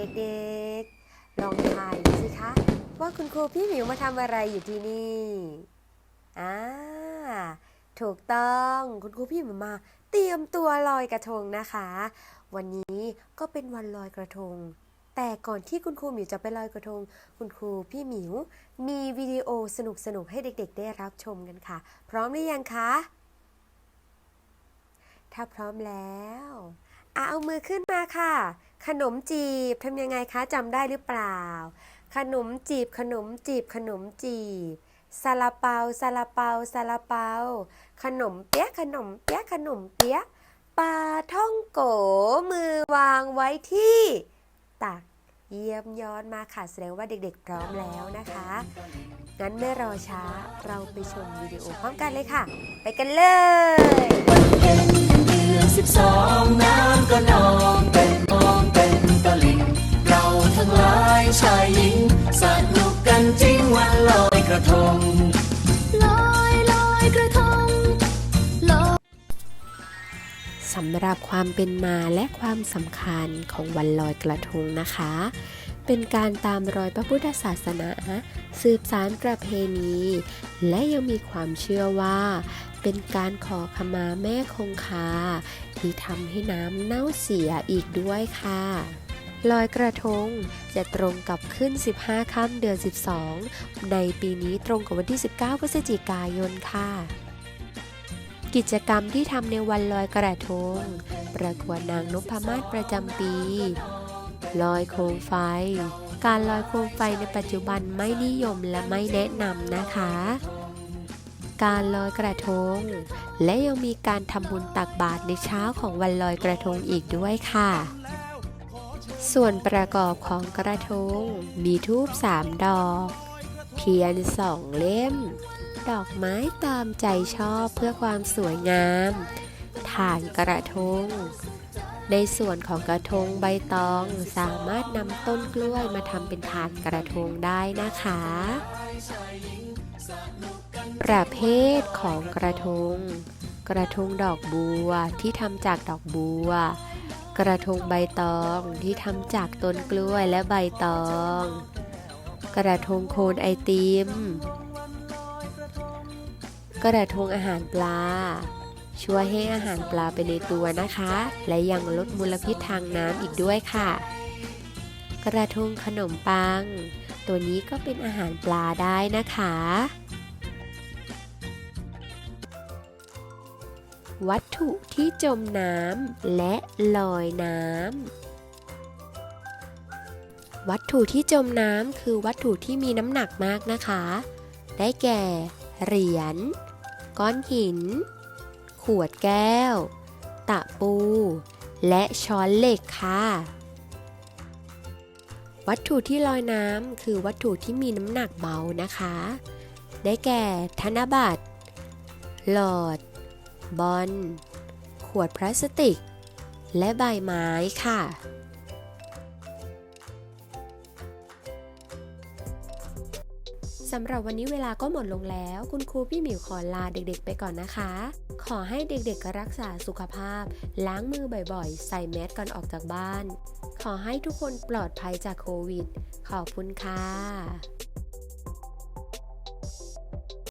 เด็กๆ ลองทายสิคะ ว่าคุณครูพี่หมิวมาทำอะไรอยู่ที่นี่อ่าถูกต้องคุณครูพี่หมิวมา เตรียมตัวลอยกระทงนะคะ วันนี้ก็เป็นวันลอยกระทง แต่ก่อนที่คุณครูหมิวจะไปลอยกระทง คุณครูพี่หมิว มีวิดีโอสนุกๆให้เด็ก ๆ ได้รับชมกันค่ะ พร้อมหรือยังคะถ้าพร้อมแล้วอะเอามือขึ้นมาค่ะ ขนมจีบทำยังไงคะจำได้หรือเปล่า ขนมจีบขนมจีบขนมจีบซาลาเปาซาลาเปาซาลาเปา ขนมเปี๊ยะขนมเปี๊ยะขนมเปี๊ยะปลาท่องโกมือวางไว้ที่ตักเยี่ยมยอดมาค่ะแสดงว่าเด็กๆพร้อมแล้วนะคะ งั้นไม่รอช้าเราไปชมวิดีโอพร้อมกันเลยค่ะ ไปกันเลยเพ็ญเดือนสิบสองน้ำก็นอง ชายหญิงสนุกกันจริงวันลอยกระทง ลอยลอยกระทงลอยสำหรับความเป็นมาและความสำคัญของวันลอยกระทงนะคะ เป็นการตามรอยพระพุทธศาสนา สืบสารประเพณี และยังมีความเชื่อว่า เป็นการขอขมาแม่คงคาที่ทำให้น้ำเน่าเสียอีกด้วยค่ะ ลอยกระทงจะตรงกับขึ้น 15 ค่ำเดือน 12 ในปีนี้ตรงกับวันที่ 19 พฤศจิกายนค่ะ กิจกรรมที่ทำในวันลอยกระทง ประกวดนางนพมาศประจำปี ลอยโคมไฟ การลอยโคมไฟในปัจจุบันไม่นิยมและไม่แนะนำนะคะ การลอยกระทง และยังมีการทำบุญตักบาตรในเช้าของวันลอยกระทงอีกด้วยค่ะ ส่วนประกอบของกระทง มีทูบสามดอก เทียนสองเล่ม ดอกไม้ตามใจชอบเพื่อความสวยงามถ่านกระทง ในส่วนของกระทงใบตองสามารถนำต้นกล้วยมาทำเป็นถ่านกระทงได้นะคะ ประเภทของกระทง กระทงดอกบัวที่ทำจากดอกบัว กระทงใบตองที่ทำจากต้นกล้วยและใบตอง กระทงโคนไอติม กระทงอาหารปลา ช่วยให้อาหารปลาไปในตัวนะคะ และยังลดมลพิษทางน้ำอีกด้วยค่ะ กระทงขนมปัง ตัวนี้ก็เป็นอาหารปลาได้นะคะ วัตถุที่จมน้ำและลอยน้ำ วัตถุที่จมน้ำคือวัตถุที่มีน้ำหนักมากนะคะ ได้แก่ เหรียญ ก้อนหิน ขวดแก้ว ตะปู และช้อนเหล็กค่ะ วัตถุที่ลอยน้ำคือวัตถุที่มีน้ำหนักเบานะคะ ได้แก่ธนบัตรหลอด บอล ขวดพลาสติก และใบไม้ค่ะ สำหรับวันนี้เวลาก็หมดลงแล้ว คุณครูพี่หมิวขอลาเด็กๆไปก่อนนะคะ ขอให้เด็กๆรักษาสุขภาพ ล้างมือบ่อยๆ ใส่แมสก่อนออกจากบ้าน ขอให้ทุกคนปลอดภัยจากโควิด ขอบคุณค่ะ